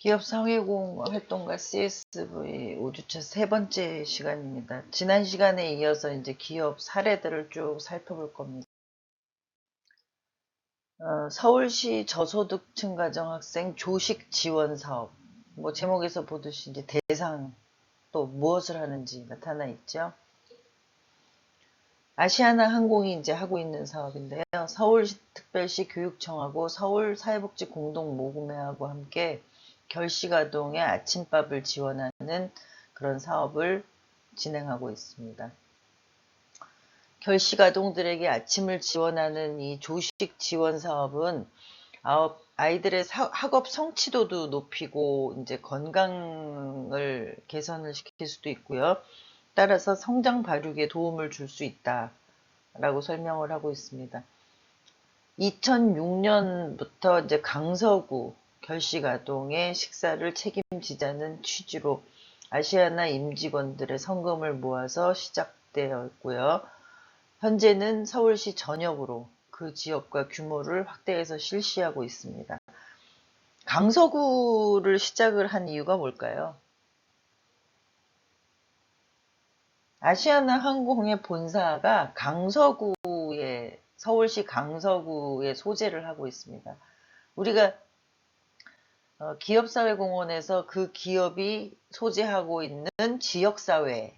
기업 사회공 활동가 CSV 5주차 세 번째 시간입니다. 지난 시간에 이어서 이제 기업 사례들을 쭉 살펴볼 겁니다. 어, 서울시 저소득층 가정 학생 조식 지원 사업. 뭐 제목에서 보듯이 이제 대상 또 무엇을 하는지 나타나 있죠. 아시아나 항공이 이제 하고 있는 사업인데요. 서울특별시 교육청하고 서울사회복지 공동모금회하고 함께 결식아동의 아침밥을 지원하는 그런 사업을 진행하고 있습니다. 결식아동들에게 아침을 지원하는 이 조식 지원 사업은 아이들의 학업 성취도도 높이고 이제 건강을 개선을 시킬 수도 있고요. 따라서 성장 발육에 도움을 줄 수 있다라고 설명을 하고 있습니다. 2006년부터 이제 강서구 결식아동의 식사를 책임지자는 취지로 아시아나 임직원들의 성금을 모아서 시작되었고요. 현재는 서울시 전역으로 그 지역과 규모를 확대해서 실시하고 있습니다. 강서구를 시작을 한 이유가 뭘까요? 아시아나 항공의 본사가 강서구에 서울시 강서구에 소재를 하고 있습니다. 우리가 어, 기업사회공헌에서 그 기업이 소재하고 있는 지역사회를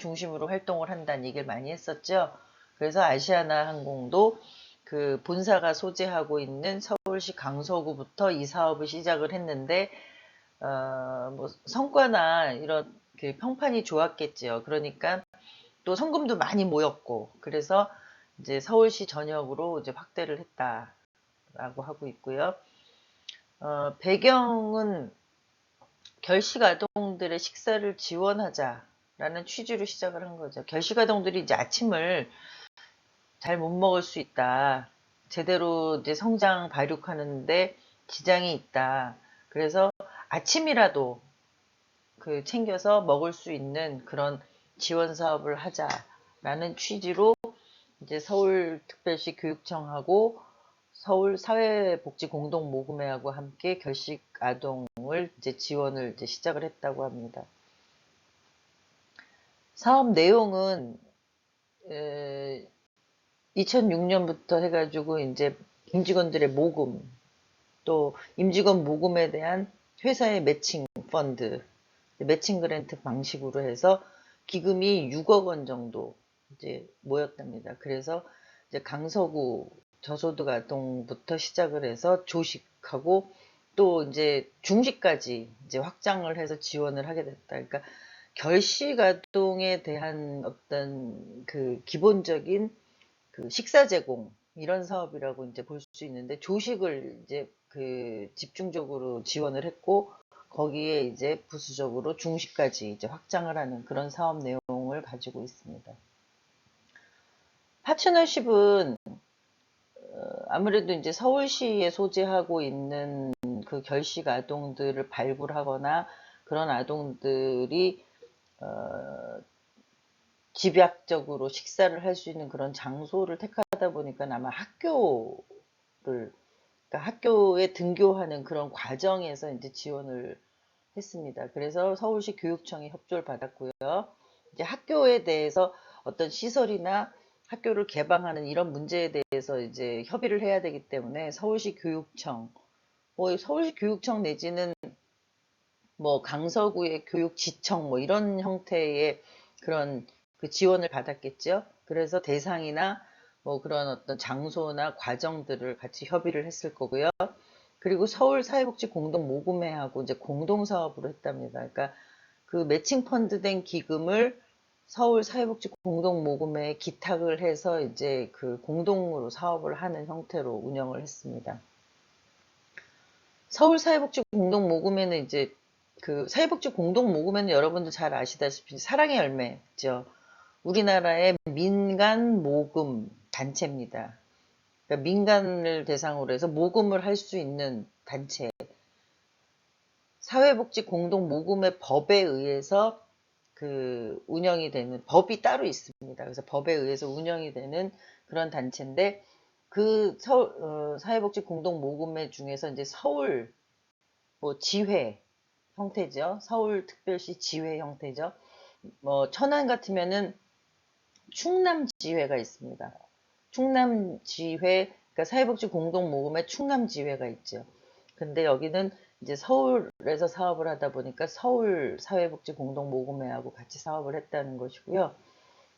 중심으로 활동을 한다는 얘기를 많이 했었죠. 그래서 아시아나 항공도 그 본사가 소재하고 있는 서울시 강서구부터 이 사업을 시작을 했는데 어, 뭐 성과나 이런 그 평판이 좋았겠죠. 그러니까 또 성금도 많이 모였고 그래서 이제 서울시 전역으로 이제 확대를 했다라고 하고 있고요. 어, 배경은 결식 아동들의 식사를 지원하자라는 취지로 시작을 한 거죠. 결식 아동들이 이제 아침을 잘 못 먹을 수 있다. 제대로 이제 성장 발육하는데 지장이 있다. 그래서 아침이라도 그 챙겨서 먹을 수 있는 그런 지원 사업을 하자라는 취지로 이제 서울특별시 교육청하고 서울 사회복지공동모금회하고 함께 결식 아동을 이제 지원을 이제 시작을 했다고 합니다. 사업 내용은 2006년부터 해가지고 이제 임직원들의 모금 또 임직원 모금에 대한 회사의 매칭 펀드 매칭 그랜트 방식으로 해서 기금이 6억 원 정도 이제 모였답니다. 그래서 이제 강서구 저소득 아동부터 시작을 해서 조식하고 또 이제 중식까지 이제 확장을 해서 지원을 하게 됐다. 그러니까 결식 아동에 대한 어떤 그 기본적인 그 식사 제공 이런 사업이라고 이제 볼 수 있는데 조식을 이제 그 집중적으로 지원을 했고 거기에 이제 부수적으로 중식까지 이제 확장을 하는 그런 사업 내용을 가지고 있습니다. 파트너십은 어, 아무래도 이제 서울시에 소재하고 있는 그 결식 아동들을 발굴하거나 그런 아동들이 어, 집약적으로 식사를 할 수 있는 그런 장소를 택하다 보니까 아마 학교를 그러니까 학교에 등교하는 그런 과정에서 이제 지원을 했습니다. 그래서 서울시 교육청이 협조를 받았고요. 이제 학교에 대해서 어떤 시설이나 학교를 개방하는 이런 문제에 대해서 이제 협의를 해야 되기 때문에 서울시 교육청, 뭐 서울시 교육청 내지는 뭐 강서구의 교육지청 뭐 이런 형태의 그런 그 지원을 받았겠죠. 그래서 대상이나 뭐 그런 어떤 장소나 과정들을 같이 협의를 했을 거고요. 그리고 서울 사회복지 공동 모금회하고 이제 공동 사업으로 했답니다. 그러니까 그 매칭 펀드 된 기금을 서울 사회복지 공동 모금회에 기탁을 해서 이제 그 공동으로 사업을 하는 형태로 운영을 했습니다. 서울 사회복지 공동 모금회는 이제 그 사회복지 공동 모금회는 여러분도 잘 아시다시피 사랑의 열매죠. 우리나라의 민간 모금 단체입니다. 그러니까 민간을 대상으로 해서 모금을 할 수 있는 단체. 사회복지 공동 모금의 법에 의해서 그 운영이 되는 법이 따로 있습니다. 그래서 법에 의해서 운영이 되는 그런 단체인데 그 서, 어, 사회복지 공동 모금회 중에서 이제 서울 뭐 지회 형태죠. 서울특별시 지회 형태죠. 뭐 천안 같으면은 충남 지회가 있습니다. 충남 지회, 그러니까 사회복지 공동 모금회 충남 지회가 있죠. 근데 여기는 이제 서울에서 사업을 하다 보니까 서울 사회복지 공동 모금회하고 같이 사업을 했다는 것이고요.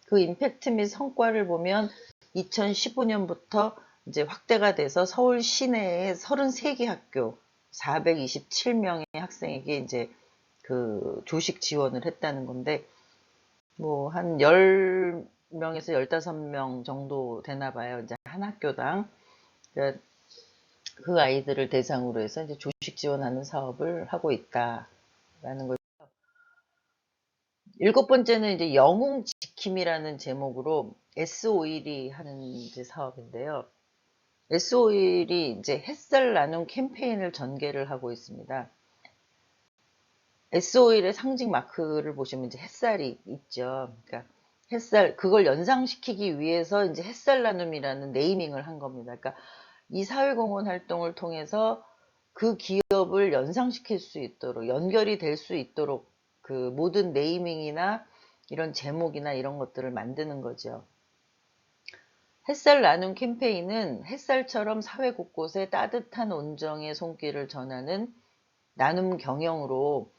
그 임팩트 및 성과를 보면 2015년부터 이제 확대가 돼서 서울 시내에 33개 학교 427명의 학생에게 이제 그 조식 지원을 했다는 건데 뭐 한 10명에서 15명 정도 되나 봐요. 이제 한 학교당. 그러니까 그 아이들을 대상으로 해서 이제 조식 지원하는 사업을 하고 있다라는 거죠. 일곱 번째는 이제 영웅 지킴이라는 제목으로 S51이 하는 이제 사업인데요. S51이 이제 햇살 나눔 캠페인을 전개를 하고 있습니다. S51의 상징 마크를 보시면 이제 햇살이 있죠. 그러니까 햇살 그걸 연상시키기 위해서 이제 햇살 나눔이라는 네이밍을 한 겁니다. 그러니까 이 사회공헌 활동을 통해서 그 기업을 연상시킬 수 있도록 연결이 될 수 있도록 그 모든 네이밍이나 이런 제목이나 이런 것들을 만드는 거죠. 햇살 나눔 캠페인은 햇살처럼 사회 곳곳에 따뜻한 온정의 손길을 전하는 나눔 경영으로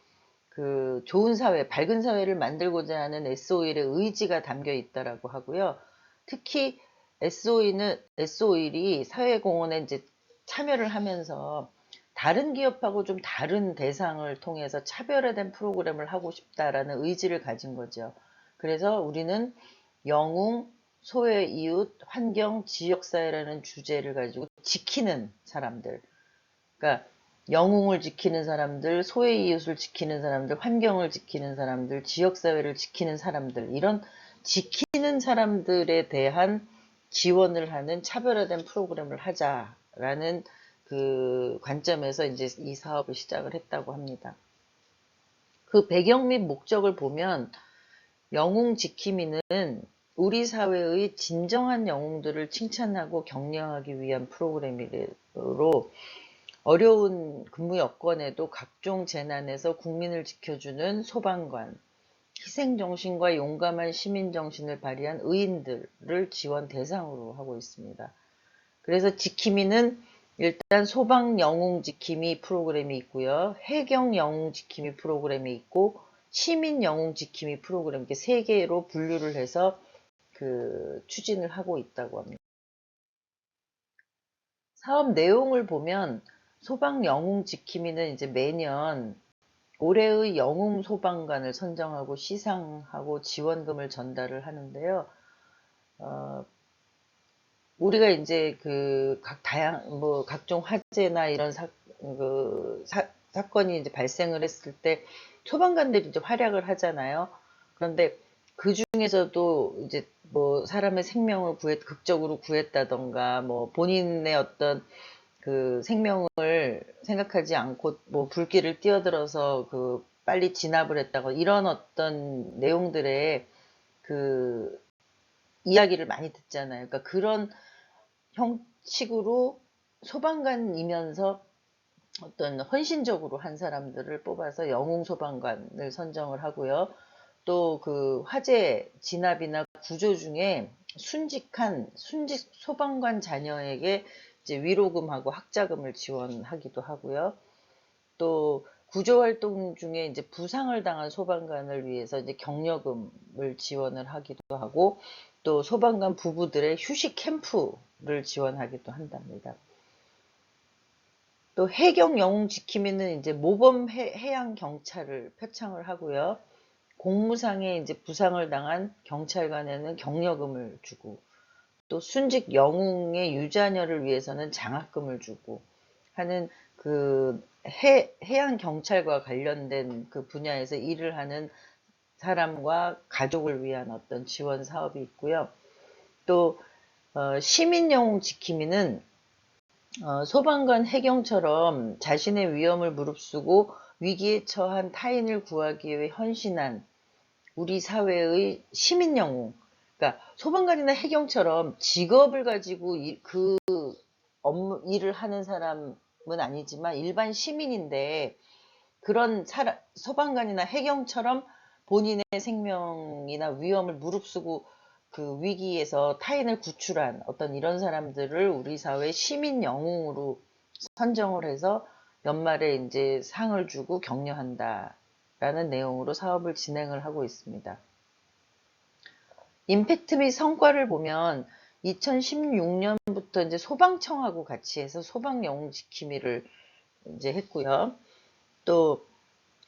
그 좋은 사회, 밝은 사회를 만들고자 하는 SO일의 의지가 담겨 있다라고 하고요. 특히 SO일은 SO일이 사회공헌에 이제 참여를 하면서 다른 기업하고 좀 다른 대상을 통해서 차별화된 프로그램을 하고 싶다라는 의지를 가진 거죠. 그래서 우리는 영웅, 소외 이웃, 환경, 지역사회라는 주제를 가지고 지키는 사람들. 그러니까 영웅을 지키는 사람들, 소외 이웃을 지키는 사람들, 환경을 지키는 사람들, 지역사회를 지키는 사람들, 이런 지키는 사람들에 대한 지원을 하는 차별화된 프로그램을 하자라는 그 관점에서 이제 이 사업을 시작을 했다고 합니다. 그 배경 및 목적을 보면 영웅 지킴이는 우리 사회의 진정한 영웅들을 칭찬하고 격려하기 위한 프로그램으로 어려운 근무 여건에도 각종 재난에서 국민을 지켜주는 소방관, 희생정신과 용감한 시민정신을 발휘한 의인들을 지원 대상으로 하고 있습니다. 그래서 지킴이는 일단 소방 영웅 지킴이 프로그램이 있고요. 해경 영웅 지킴이 프로그램이 있고 시민 영웅 지킴이 프로그램 이렇게 세 개로 분류를 해서 그 추진을 하고 있다고 합니다. 사업 내용을 보면 소방 영웅 지킴이는 이제 매년 올해의 영웅 소방관을 선정하고 시상하고 지원금을 전달을 하는데요. 어, 우리가 이제 그 각 다양 뭐 각종 화재나 이런 사, 그 사, 사건이 이제 발생을 했을 때 소방관들이 이제 활약을 하잖아요. 그런데 그 중에서도 이제 뭐 사람의 생명을 구했 극적으로 구했다던가 뭐 본인의 어떤 그 생명을 생각하지 않고 뭐 불길을 뛰어들어서 그 빨리 진압을 했다고 이런 어떤 내용들의 그 이야기를 많이 듣잖아요. 그러니까 그런 형식으로 소방관이면서 어떤 헌신적으로 한 사람들을 뽑아서 영웅 소방관을 선정을 하고요. 또 그 화재 진압이나 구조 중에 순직한 순직 소방관 자녀에게 이제 위로금하고 학자금을 지원하기도 하고요. 또 구조 활동 중에 이제 부상을 당한 소방관을 위해서 이제 격려금을 지원을 하기도 하고 또 소방관 부부들의 휴식 캠프를 지원하기도 한답니다. 또 해경 영웅 지킴이는 이제 모범 해, 양 경찰을 표창을 하고요. 공무상에 이제 부상을 당한 경찰관에는 격려금을 주고 또 순직 영웅의 유자녀를 위해서는 장학금을 주고 하는 그 해, 해양 경찰과 관련된 그 분야에서 일을 하는 사람과 가족을 위한 어떤 지원 사업이 있고요. 또 어, 시민 영웅 지킴이는 어, 소방관 해경처럼 자신의 위험을 무릅쓰고 위기에 처한 타인을 구하기 위해 헌신한 우리 사회의 시민 영웅. 그러니까 소방관이나 해경처럼 직업을 가지고 이, 그 업무 일을 하는 사람은 아니지만 일반 시민인데 그런 사람, 소방관이나 해경처럼 본인의 생명이나 위험을 무릅쓰고 그 위기에서 타인을 구출한 어떤 이런 사람들을 우리 사회 시민 영웅으로 선정을 해서 연말에 이제 상을 주고 격려한다라는 내용으로 사업을 진행을 하고 있습니다. 임팩트 및 성과를 보면 2016년부터 이제 소방청하고 같이 해서 소방 영웅 지킴이를 이제 했고요. 또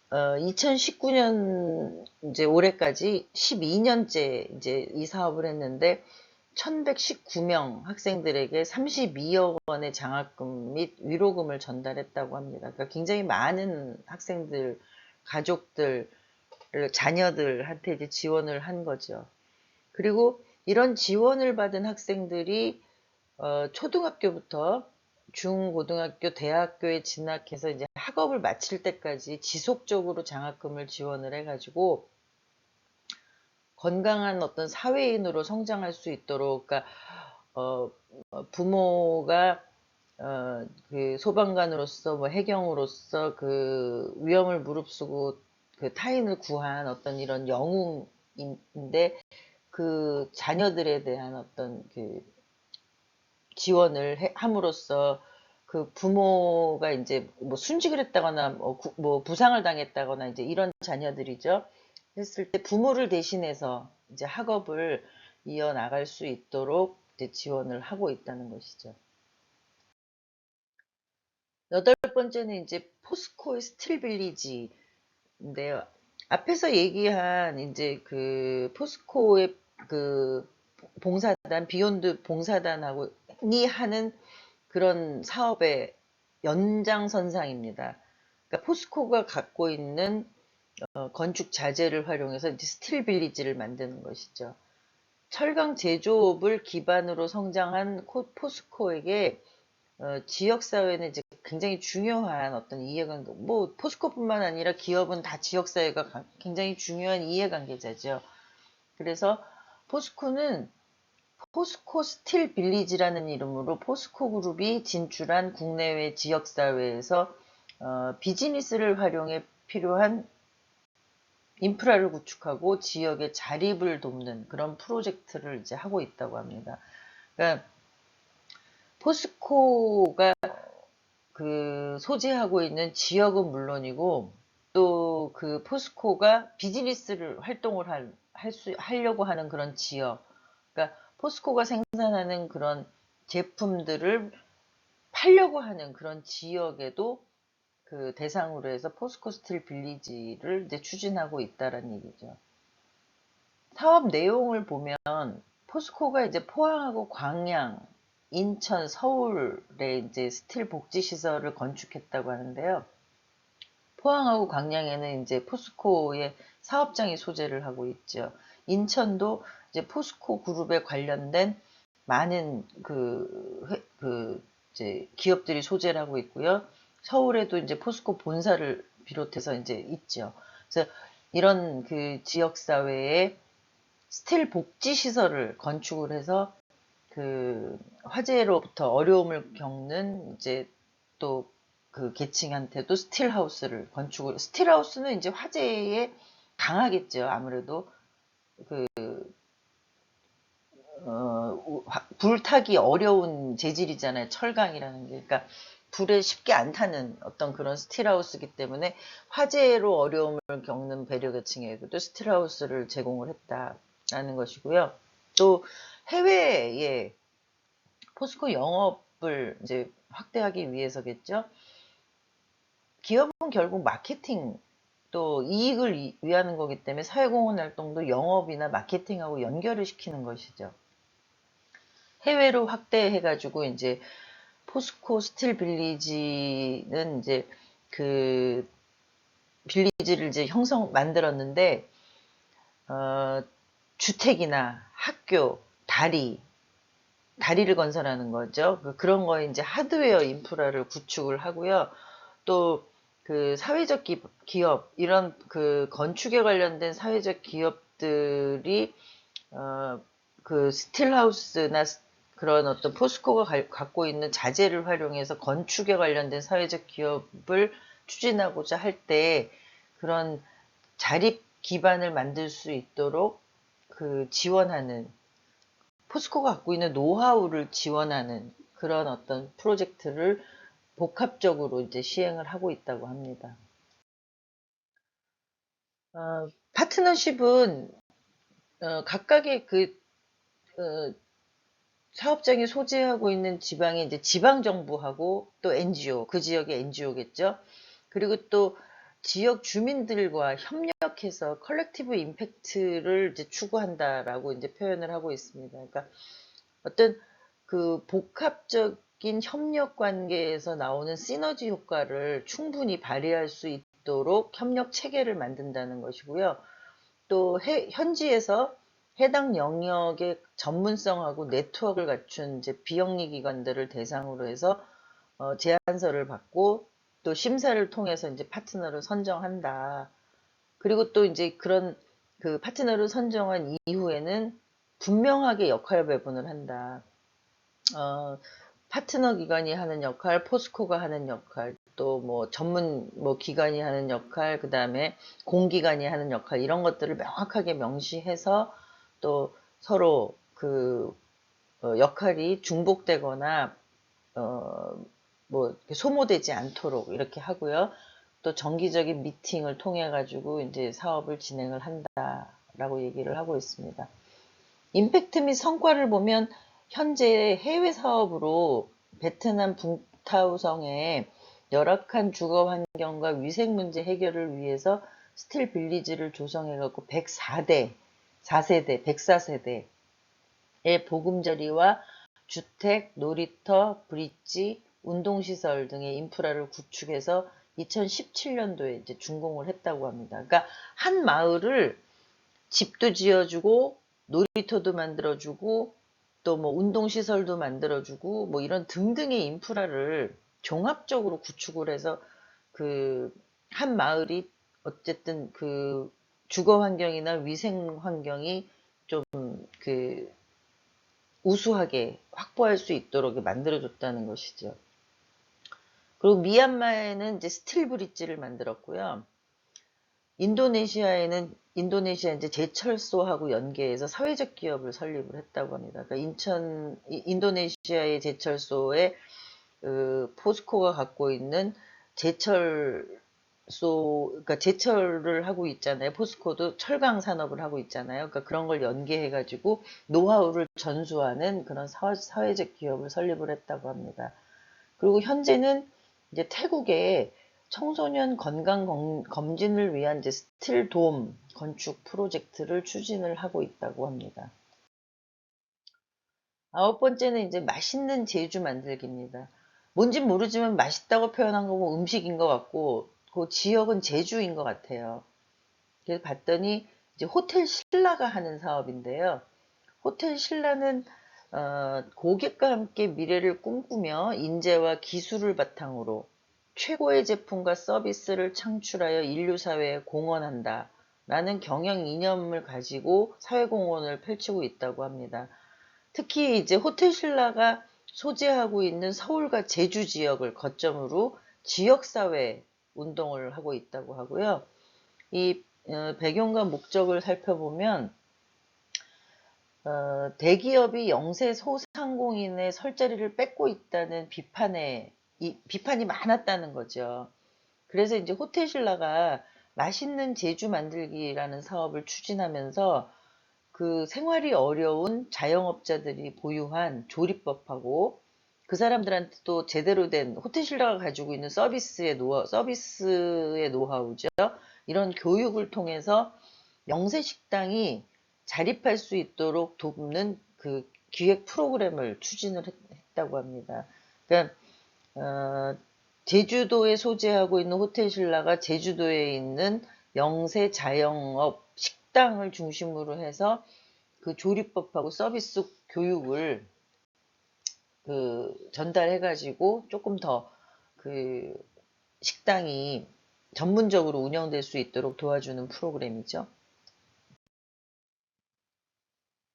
어, 2019년 이제 올해까지 12년째 이제 이 사업을 했는데 1119명 학생들에게 32억 원의 장학금 및 위로금을 전달했다고 합니다. 그러니까 굉장히 많은 학생들, 가족들, 자녀들한테 이제 지원을 한 거죠. 그리고 이런 지원을 받은 학생들이 어, 초등학교부터 중고등학교, 대학교에 진학해서 이제 학업을 마칠 때까지 지속적으로 장학금을 지원을 해 가지고 건강한 어떤 사회인으로 성장할 수 있도록, 그러니까 어, 부모가 어, 그 소방관으로서 뭐 해경으로서 그 위험을 무릅쓰고 그 타인을 구한 어떤 이런 영웅인데 그 자녀들에 대한 어떤 그 지원을 해, 함으로써 그 부모가 이제 뭐 순직을 했다거나 뭐, 구, 뭐 부상을 당했다거나 이제 이런 자녀들이죠. 했을 때 부모를 대신해서 이제 학업을 이어 나갈 수 있도록 지원을 하고 있다는 것이죠. 여덟 번째는 이제 포스코의 스틸 빌리지인데요. 앞에서 얘기한 이제 그 포스코의 그 봉사단 비욘드 봉사단하고 니 하는 그런 사업의 연장선상입니다. 그러니까 포스코가 갖고 있는 어, 건축 자재를 활용해서 스틸 빌리지를 만드는 것이죠. 철강 제조업을 기반으로 성장한 포스코에게 어, 지역 사회는 이제 굉장히 중요한 어떤 이해관계, 뭐 포스코뿐만 아니라 기업은 다 지역 사회가 굉장히 중요한 이해관계자죠. 그래서 포스코는 포스코 스틸 빌리지라는 이름으로 포스코 그룹이 진출한 국내외 지역사회에서 어, 비즈니스를 활용해 필요한 인프라를 구축하고 지역의 자립을 돕는 그런 프로젝트를 이제 하고 있다고 합니다. 그러니까 포스코가 그 소재하고 있는 지역은 물론이고 또 그 포스코가 비즈니스를 활동을 할, 할 수, 하려고 하는 그런 지역. 그러니까 포스코가 생산하는 그런 제품들을 팔려고 하는 그런 지역에도 그 대상으로 해서 포스코 스틸 빌리지를 이제 추진하고 있다는 얘기죠. 사업 내용을 보면 포스코가 이제 포항하고 광양, 인천, 서울에 이제 스틸 복지 시설을 건축했다고 하는데요. 포항하고 광양에는 이제 포스코의 사업장이 소재를 하고 있죠. 인천도 이제 포스코 그룹에 관련된 많은 그, 그 이제 기업들이 소재를 하고 있고요. 서울에도 이제 포스코 본사를 비롯해서 이제 있죠. 그래서 이런 그 지역 사회에 스틸 복지 시설을 건축을 해서 그 화재로부터 어려움을 겪는 이제 또 그 계층한테도 스틸 하우스를 건축을 스틸 하우스는 이제 화재에 강하겠죠. 아무래도 그 어, 불타기 어려운 재질이잖아요. 철강이라는 게. 그러니까 불에 쉽게 안 타는 어떤 그런 스틸하우스이기 때문에 화재로 어려움을 겪는 배려계층에게도 스틸하우스를 제공을 했다라는 것이고요. 또 해외에 포스코 영업을 이제 확대하기 위해서겠죠. 기업은 결국 마케팅 또 이익을 위하는 거기 때문에 사회공헌 활동도 영업이나 마케팅하고 연결을 시키는 것이죠. 해외로 확대해가지고 이제 포스코 스틸 빌리지는 이제 그 빌리지를 이제 형성 만들었는데 어, 주택이나 학교, 다리, 다리를 건설하는 거죠. 그 그런 거에 이제 하드웨어 인프라를 구축을 하고요. 또 그 사회적 기, 기업 이런 그 건축에 관련된 사회적 기업들이 어, 그 스틸하우스나 그런 어떤 포스코가 가- 갖고 있는 자재를 활용해서 건축에 관련된 사회적 기업을 추진하고자 할 때 그런 자립 기반을 만들 수 있도록 그 지원하는 포스코가 갖고 있는 노하우를 지원하는 그런 어떤 프로젝트를 복합적으로 이제 시행을 하고 있다고 합니다. 어, 파트너십은 어, 각각의 그 어, 사업장이 소재하고 있는 지방의 이제 지방 정부하고 또 NGO 그 지역의 NGO겠죠. 그리고 또 지역 주민들과 협력해서 컬렉티브 임팩트를 이제 추구한다라고 이제 표현을 하고 있습니다. 그러니까 어떤 그 복합적 인 협력 관계에서 나오는 시너지 효과를 충분히 발휘할 수 있도록 협력 체계를 만든다는 것이고요. 또 해- 현지에서 해당 영역의 전문성하고 네트워크를 갖춘 이제 비영리 기관들을 대상으로 해서 어, 제안서를 받고 또 심사를 통해서 이제 파트너를 선정한다. 그리고 또 이제 그런 그 파트너를 선정한 이후에는 분명하게 역할 배분을 한다. 어, 파트너 기관이 하는 역할, 포스코가 하는 역할, 또 뭐 전문 뭐 기관이 하는 역할, 그 다음에 공기관이 하는 역할 이런 것들을 명확하게 명시해서 또 서로 그 어, 역할이 중복되거나 어, 뭐 소모되지 않도록 이렇게 하고요. 또 정기적인 미팅을 통해 가지고 이제 사업을 진행을 한다라고 얘기를 하고 있습니다. 임팩트 및 성과를 보면 현재 해외 사업으로 베트남 붕타우성의 열악한 주거 환경과 위생 문제 해결을 위해서 스틸 빌리지를 조성해 갖고 104대 4세대 104세대의 보금자리와 주택, 놀이터, 브릿지, 운동시설 등의 인프라를 구축해서 2017년도에 이제 준공을 했다고 합니다. 그러니까 한 마을을 집도 지어주고 놀이터도 만들어주고 또 뭐 운동시설도 만들어주고 뭐 이런 등등의 인프라를 종합적으로 구축을 해서 그 한 마을이 어쨌든 그 주거 환경이나 위생 환경이 좀 그 우수하게 확보할 수 있도록 만들어줬다는 것이죠. 그리고 미얀마에는 이제 스틸 브릿지를 만들었고요. 인도네시아에는 인도네시아 이제 제철소하고 연계해서 사회적 기업을 설립을 했다고 합니다. 그러니까 인천 이- 인도네시아의 제철소에 그 포스코가 갖고 있는 제철소 그러니까 제철을 하고 있잖아요. 포스코도 철강 산업을 하고 있잖아요. 그러니까 그런 걸 연계해 가지고 노하우를 전수하는 그런 사회, 사회적 기업을 설립을 했다고 합니다. 그리고 현재는 이제 태국에 청소년 건강 검- 검진을 위한 이제 스틸 돔 건축 프로젝트를 추진을 하고 있다고 합니다. 아홉 번째는 이제 맛있는 제주 만들기입니다. 뭔진 모르지만 맛있다고 표현한 거 보면 음식인 것 같고 그 지역은 제주인 것 같아요. 그래서 봤더니 이제 호텔 신라가 하는 사업인데요. 호텔 신라는 어, 고객과 함께 미래를 꿈꾸며 인재와 기술을 바탕으로 최고의 제품과 서비스를 창출하여 인류 사회에 공헌한다. 라는 경영 이념을 가지고 사회공헌을 펼치고 있다고 합니다. 특히 이제 호텔 신라가 소재하고 있는 서울과 제주 지역을 거점으로 지역사회 운동을 하고 있다고 하고요. 이 어, 배경과 목적을 살펴보면 어, 대기업이 영세 소상공인의 설자리를 뺏고 있다는 비판에 이, 비판이 많았다는 거죠. 그래서 이제 호텔 신라가 맛있는 제주 만들기라는 사업을 추진하면서 그 생활이 어려운 자영업자들이 보유한 조리법하고 그 사람들한테 또 제대로 된 호텔 신라가 가지고 있는 서비스의 노하 서비스의 노하우죠. 이런 교육을 통해서 영세 식당이 자립할 수 있도록 돕는 그 기획 프로그램을 추진을 했, 다고 합니다. 그러니까 어, 제주도에 소재하고 있는 호텔 신라가 제주도에 있는 영세 자영업 식당을 중심으로 해서 그 조리법하고 서비스 교육을 그 전달해 가지고 조금 더 그 식당이 전문적으로 운영될 수 있도록 도와주는 프로그램이죠.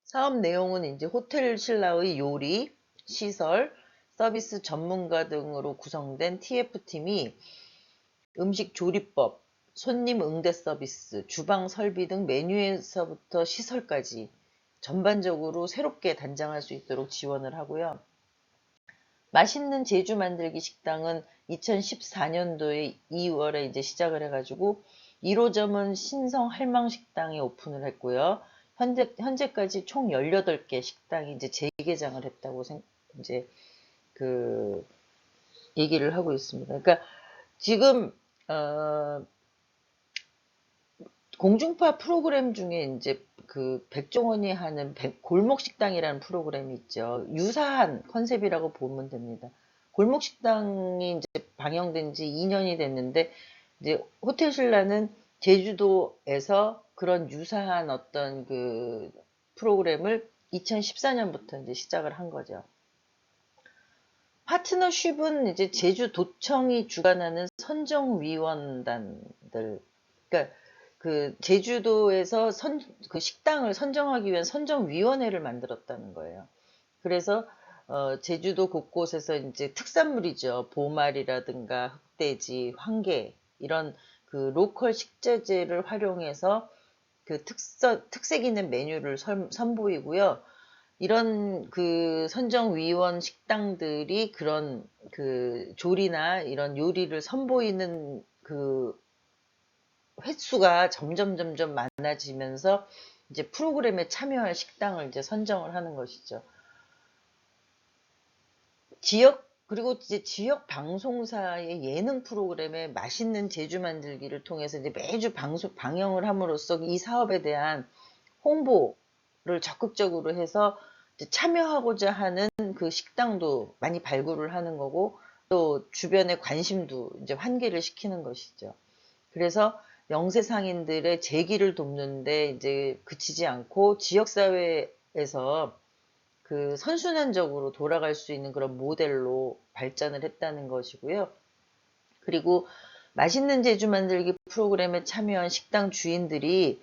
사업 내용은 이제 호텔 신라의 요리, 시설, 서비스 전문가 등으로 구성된 TF팀이 음식 조리법, 손님 응대 서비스, 주방 설비 등 메뉴에서부터 시설까지 전반적으로 새롭게 단장할 수 있도록 지원을 하고요. 맛있는 제주 만들기 식당은 2014년도에 2월에 이제 시작을 해가지고 1호점은 신성 할망식당에 오픈을 했고요. 현재, 현재까지 총 18개 식당이 이제 재개장을 했다고 생, 이제 그 얘기를 하고 있습니다. 그러니까 지금 어, 공중파 프로그램 중에 이제 그 백종원이 하는 백- 골목식당이라는 프로그램이 있죠. 유사한 컨셉이라고 보면 됩니다. 골목식당이 이제 방영된 지 2년이 됐는데 이제 호텔 신라는 제주도에서 그런 유사한 어떤 그 프로그램을 2014년부터 이제 시작을 한 거죠. 파트너십은 이제 제주도청이 주관하는 선정위원단들, 그러니까 그 제주도에서 선, 그 식당을 선정하기 위한 선정위원회를 만들었다는 거예요. 그래서 어, 제주도 곳곳에서 이제 특산물이죠. 보말이라든가 흑돼지, 황게 이런 그 로컬 식재재를 활용해서 그 특色, 특색 있는 메뉴를 선, 선보이고요. 이런 그 선정위원 식당들이 그런 그 조리나 이런 요리를 선보이는 그 횟수가 점점 점점 많아지면서 이제 프로그램에 참여할 식당을 이제 선정을 하는 것이죠. 지역 그리고 이제 지역 방송사의 예능 프로그램에 맛있는 제주 만들기를 통해서 이제 매주 방송 방영을 함으로써 이 사업에 대한 홍보 를 적극적으로 해서 참여하고자 하는 그 식당도 많이 발굴을 하는 거고 또 주변의 관심도 이제 환기를 시키는 것이죠. 그래서 영세 상인들의 재기를 돕는데 이제 그치지 않고 지역 사회에서 그 선순환적으로 돌아갈 수 있는 그런 모델로 발전을 했다는 것이고요. 그리고 맛있는 제주 만들기 프로그램에 참여한 식당 주인들이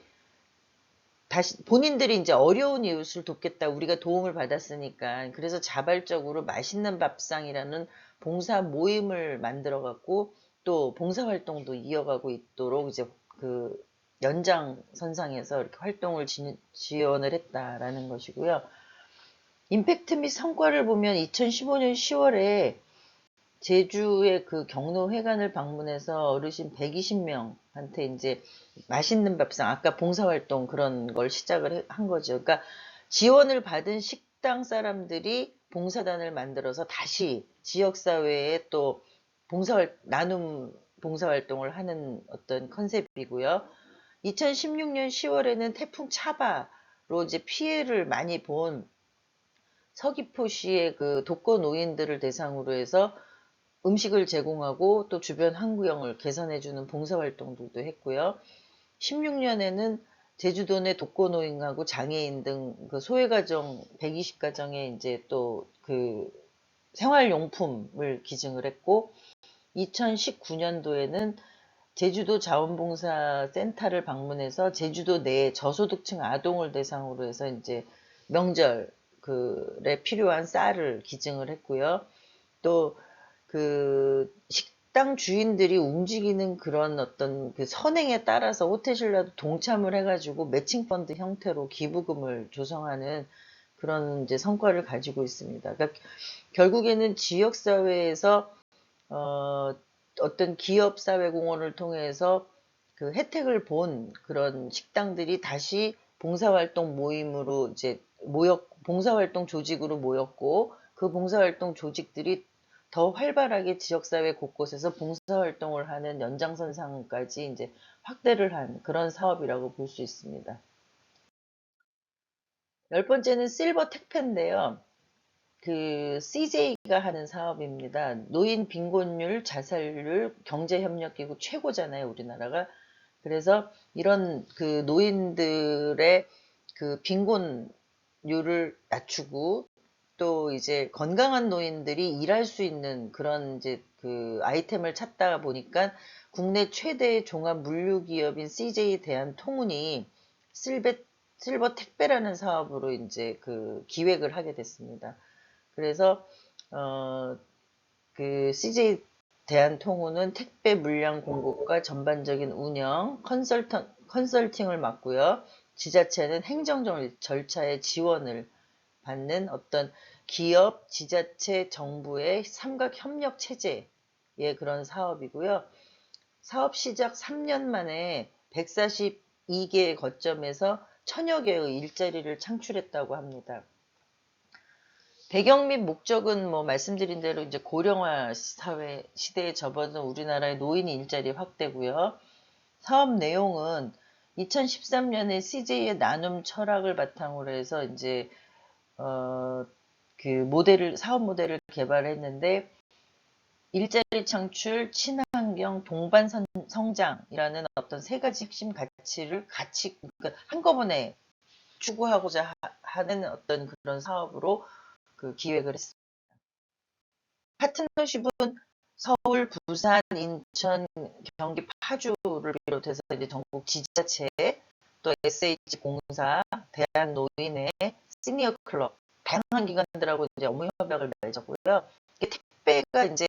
다시 본인들이 이제 어려운 이웃을 돕겠다 우리가 도움을 받았으니까 그래서 자발적으로 맛있는 밥상이라는 봉사 모임을 만들어 갖고 또 봉사 활동도 이어가고 있도록 이제 그 연장선상에서 이렇게 활동을 지, 지원을 했다라는 것이고요. 임팩트 및 성과를 보면 2015년 10월에 제주의 그 경로회관을 방문해서 어르신 120명한테 이제 맛있는 밥상, 아까 봉사활동 그런 걸 시작을 한 거죠. 그러니까 지원을 받은 식당 사람들이 봉사단을 만들어서 다시 지역사회에 또 봉사활, 나눔 봉사활동을 하는 어떤 컨셉이고요. 2016년 10월에는 태풍 차바로 이제 피해를 많이 본 서귀포시의 그 독거 노인들을 대상으로 해서 음식을 제공하고 또 주변 환경을 개선해주는 봉사활동들도 했고요. 16년에는 제주도 내 독거 노인하고 장애인 등 그 소외가정 120가정에 이제 또 그 생활용품을 기증을 했고 2019년도에는 제주도 자원봉사 센터를 방문해서 제주도 내 저소득층 아동을 대상으로 해서 이제 명절 그에 필요한 쌀을 기증을 했고요. 또 그 식당 주인들이 움직이는 그런 어떤 그 선행에 따라서 호텔 신라도 동참을 해가지고 매칭 펀드 형태로 기부금을 조성하는 그런 이제 성과를 가지고 있습니다. 그러니까 결국에는 지역 사회에서 어, 어떤 기업 사회 공헌을 통해서 그 혜택을 본 그런 식당들이 다시 봉사활동 모임으로 이제 모였 봉사활동 조직으로 모였고 그 봉사활동 조직들이 더 활발하게 지역사회 곳곳에서 봉사활동을 하는 연장선상까지 이제 확대를 한 그런 사업이라고 볼 수 있습니다. 열 번째는 실버 택배인데요. 그 CJ가 하는 사업입니다. 노인 빈곤율, 자살률, 경제협력기구 최고잖아요, 우리나라가. 그래서 이런 그 노인들의 그 빈곤율을 낮추고 또 이제 건강한 노인들이 일할 수 있는 그런 이제 그 아이템을 찾다 보니까 국내 최대의 종합 물류 기업인 CJ 대한통운이 실베, 실버 택배라는 사업으로 이제 그 기획을 하게 됐습니다. 그래서 어, 그 CJ 대한통운은 택배 물량 공급과 전반적인 운영, 컨설턴, 컨설팅을 맡고요. 지자체는 행정 절- 절차의 지원을 받는 어떤 기업, 지자체, 정부의 삼각 협력 체제의 그런 사업이고요. 사업 시작 3년 만에 142개의 거점에서 천여 개의 일자리를 창출했다고 합니다. 배경 및 목적은 뭐 말씀드린 대로 이제 고령화 사회 시대에 접어든 우리나라의 노인 일자리 확대고요. 사업 내용은 2013년에 CJ의 나눔 철학을 바탕으로 해서 이제 어, 그 모델을 사업 모델을 개발했는데 일자리 창출, 친환경, 동반 선- 성장이라는 어떤 세 가지 핵심 가치를 같이 그러니까 한꺼번에 추구하고자 하- 하는 어떤 그런 사업으로 그 기획을 했습니다. 파트너십은 서울, 부산, 인천, 경기, 파주를 비롯해서 이제 전국 지자체, 또 SH 공사, 대한노인회, 시니어 클럽, 다양한 기관들하고 이제 업무 협약을 맺었고요. 이게 택배가 이제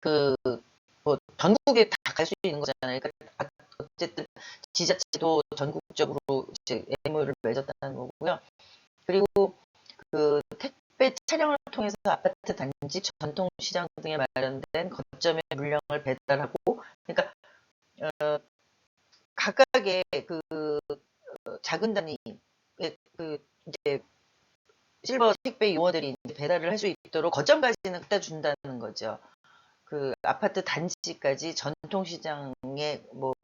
그 뭐 전국에 다 갈 수 있는 거잖아요. 그러니까 아- 어쨌든 지자체도 전국적으로 이제 MOU를 맺었다는 거고요. 그리고 그 택배 차량을 통해서 아파트 단지 전통시장 등에 마련된 거점의 물량을 배달하고 그러니까 어, 각각의 그 어, 작은 단위의 그 이제 실버 택배 이제 배달을 할 수 있도록 거점까지는 갖다 준다는 거죠. 그 아파트 단지까지 전통시장의 뭐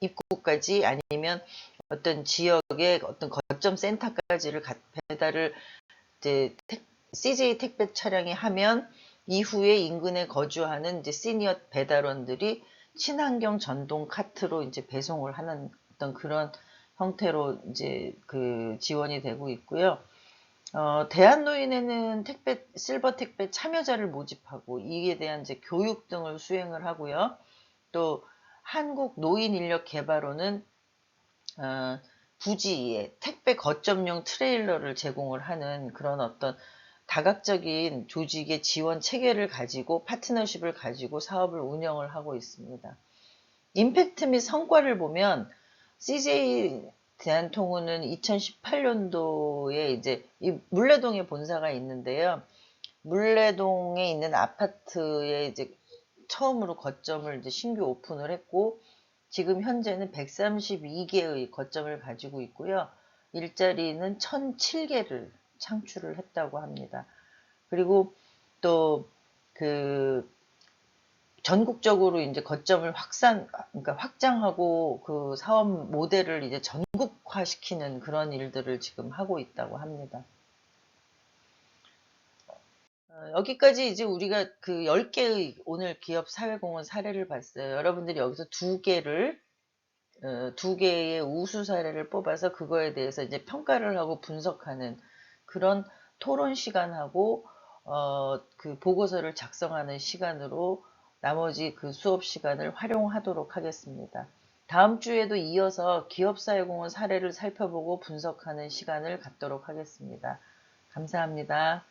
입구까지 아니면 어떤 지역의 어떤 거점 센터까지를 가- 배달을 이제 택- CJ 택배 차량이 하면 이후에 인근에 거주하는 이제 시니어 배달원들이 친환경 전동 카트로 이제 배송을 하는 어떤 그런 형태로 이제 그 지원이 되고 있고요. 어, 대한노인에는 택배, 실버 택배 참여자를 모집하고 이에 대한 이제 교육 등을 수행을 하고요. 또 한국 노인 인력 개발원은 어, 부지에 택배 거점용 트레일러를 제공을 하는 그런 어떤 다각적인 조직의 지원 체계를 가지고 파트너십을 가지고 사업을 운영을 하고 있습니다. 임팩트 및 성과를 보면 CJ 대한통운은 2018년도에 이제 이 물레동에 본사가 있는데요. 물레동에 있는 아파트에 이제 처음으로 거점을 이제 신규 오픈을 했고 지금 현재는 132개의 거점을 가지고 있고요. 일자리는 1007개를 창출을 했다고 합니다. 그리고 또 그 전국적으로 이제 거점을 확산, 그러니까 확장하고 그 사업 모델을 이제 전국화시키는 그런 일들을 지금 하고 있다고 합니다. 어, 여기까지 이제 우리가 그 10개의 오늘 기업 사회공헌 사례를 봤어요. 여러분들이 여기서 두 개를 어, 두 개의 우수 사례를 뽑아서 그거에 대해서 이제 평가를 하고 분석하는 그런 토론 시간하고 어, 그 보고서를 작성하는 시간으로 나머지 그 수업 시간을 활용하도록 하겠습니다. 다음 주에도 이어서 기업사회공헌 사례를 살펴보고 분석하는 시간을 갖도록 하겠습니다. 감사합니다.